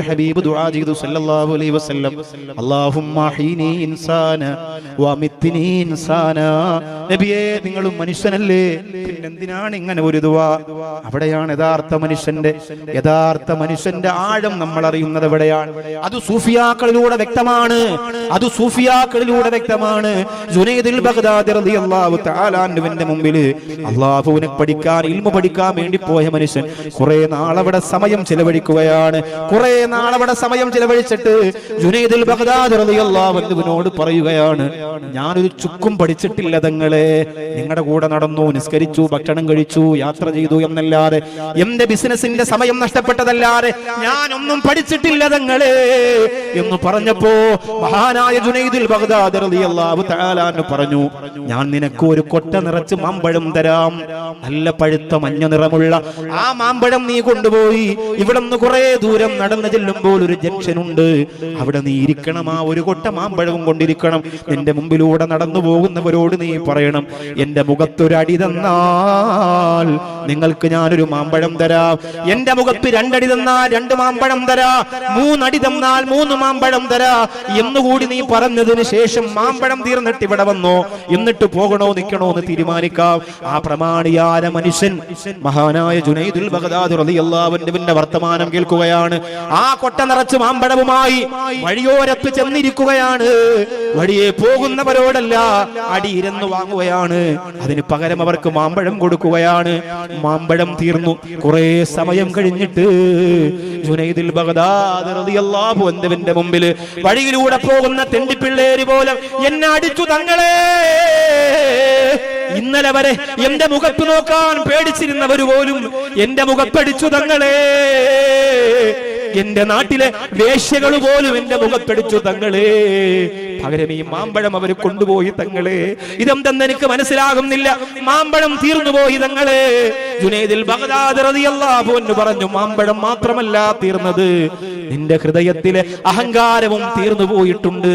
ഹബീബ് ദുആ ചെയ്തു സല്ലല്ലാഹു അലൈഹി വസല്ലം. അല്ലാഹുമ്മ ഹീനി ഇൻസാന വമിത്നി ഇൻസാന നബിയേ നിങ്ങളും മനുഷ്യനല്ലേ? എന്തിനാണ് ഇങ്ങനെ ഒരു ദുവാ? അവിടെയാണ് യഥാർത്ഥ മനുഷ്യന്റെ യഥാർത്ഥ മനുഷ്യന്റെ ആഴം നമ്മൾ അറിയുന്നത് എവിടെയാണ് അത് സൂഫിയാക്കളിലൂടെ വ്യക്തമാണ്. അത് സൂഫിയാക്കളിലൂടെ വ്യക്തമാണ്. ജുനൈദുൽ ബഗ്ദാദി റളിയല്ലാഹു തആല അൻഹുവിന്റെ മുമ്പിൽ അല്ലാഹുവിനെ പഠിക്കാൻ ഇൽമു പഠിക്കാൻ വേണ്ടി പോയ മനുഷ്യൻ കുറെ നാളവിടെ സമയം ചെലവഴിക്കുകയാണ്. കുറെ നാളവിടെ സമയം ചെലവഴിച്ചിട്ട് ജുനൈദുൽ ബഗ്ദാദി റളിയല്ലാഹു അൻഹുവിനോട് പറയുകയാണ് ഞാനൊരു ചുക്കും പഠിച്ചിട്ടില്ല തങ്ങളെ നിങ്ങളുടെ കൂടെ നടന്നു നിസ്കരിച്ചു ഭക്ഷണം കഴിച്ചു യാത്ര ചെയ്തു എന്നല്ലാതെ എന്റെ ബിസിനസിന്റെ സമയം നഷ്ടപ്പെട്ടതല്ലാതെ ഞാനൊന്നും പഠിച്ചിട്ടില്ല തങ്ങളെ എന്ന് പറഞ്ഞപ്പോ മഹാനായ ജുനൈദുൽ റളിയല്ലാഹു പറഞ്ഞു ഞാൻ നിനക്ക് ഒരു കൊട്ട നിറച്ച് മാമ്പഴം തരാം. നല്ല പഴുത്ത മഞ്ഞ നിറമുള്ള ആ മാമ്പഴം നീ കൊണ്ടുപോയി ഇവിടെ നിന്ന് കുറെ ദൂരം നടന്നു ചെല്ലുമ്പോൾ ഒരു ജംഗ്ഷൻ ഉണ്ട് അവിടെ നീ ഇരിക്കണം ആ ഒരു കൊട്ട മാമ്പഴവും കൊണ്ടിരിക്കണം. നിന്റെ മുമ്പിലൂടെ നടന്നു പോകുന്നവരോട് നീ പറയണം. എന്റെ മുഖത്തൊരു അടി തന്നാൽ നിങ്ങൾക്ക് ഞാനൊരു മാമ്പഴം തരാം. എന്റെ മുഖത്ത് രണ്ടടി തന്നാൽ രണ്ട് മാമ്പഴം തരാ. മൂന്നടി തന്നാൽ മൂന്ന് മാമ്പഴം തരാ. എന്നുകൂടി നീ പറഞ്ഞതിന് ശേഷം മാമ്പഴം തീർന്നിട്ട് ഇവിടെ വന്നോ. എന്നിട്ട് പോകണോ നിൽക്കണോ എന്ന് തീരുമാനിക്കാം. ആ പ്രമാണിയായ മനുഷ്യൻ മഹാനായ ജുനൈദുൽ ബഗ്ദാദി റളിയല്ലാഹു അൻഹുവിന്റെ വർത്തമാനം കേൾക്കുകയാണ്. ആ കൊട്ട നിറച്ച് മാമ്പഴവുമായി വഴിയോരത്ത് ചെന്നിരിക്കുകയാണ്. വഴിയെ പോകുന്നവരോടല്ല അടിയിരുന്ന് വാങ്ങുകയാണ് അതിന് പകരം അവർക്ക് മാമ്പഴം കൊടുക്കുകയാണ്. മാമ്പഴം തീർന്നു. കുറെ സമയം കഴിഞ്ഞിട്ട് ജുനൈദിൽ ബഗ്ദാദി റളിയല്ലാഹു മുമ്പിൽ വഴിയിലൂടെ പോകുന്ന തെണ്ടിപ്പിള്ളേര് പോലെ എന്നെ അടിച്ചു തങ്ങളെ. ഇന്നലെ വരെ എന്റെ മുഖത്ത് നോക്കാൻ പേടിച്ചിരുന്നവര് പോലും എന്റെ മുഖത്തടിച്ചു തങ്ങളെ. എന്റെ നാട്ടിലെ വേശ്യകൾ പോലും എന്റെ മുഖത്തടിച്ചു തങ്ങളെ. പകരം ഈ മാമ്പഴം അവർ കൊണ്ടുപോയി തങ്ങളെ. ഇതെന്തെന്ന് എനിക്ക് മനസ്സിലാകുന്നില്ല. മാമ്പഴം തീർന്നുപോയി തങ്ങളെ. ജുനൈദിൽ ബഗ്ദാദ് പറഞ്ഞു മാമ്പഴം മാത്രമല്ല തീർന്നത്. നിന്റെ ഹൃദയത്തിലെ അഹങ്കാരവും തീർന്നു പോയിട്ടുണ്ട്